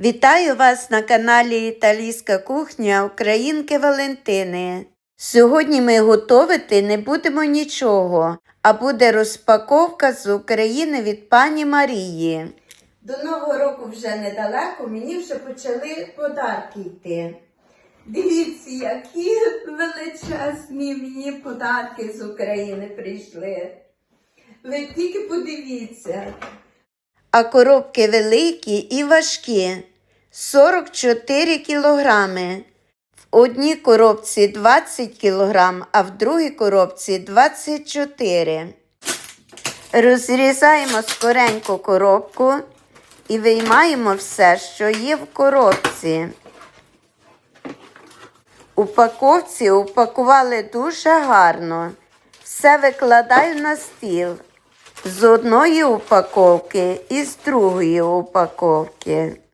Вітаю вас на каналі Італійська кухня Українки Валентини. Сьогодні ми готувати не будемо нічого, а буде розпаковка з України від пані Марії. До Нового року вже недалеко, мені вже почали подарки йти. Дивіться, які величезні мені подарки з України прийшли. Ви тільки подивіться. А коробки великі і важкі 44 кілограми. В одній коробці 20 кілограм, а в другій коробці 24. Розрізаємо скоренько коробку і виймаємо все, що є в коробці. Упаковці упакували дуже гарно. Все викладаю на стіл. З одної упаковки і з другої упаковки.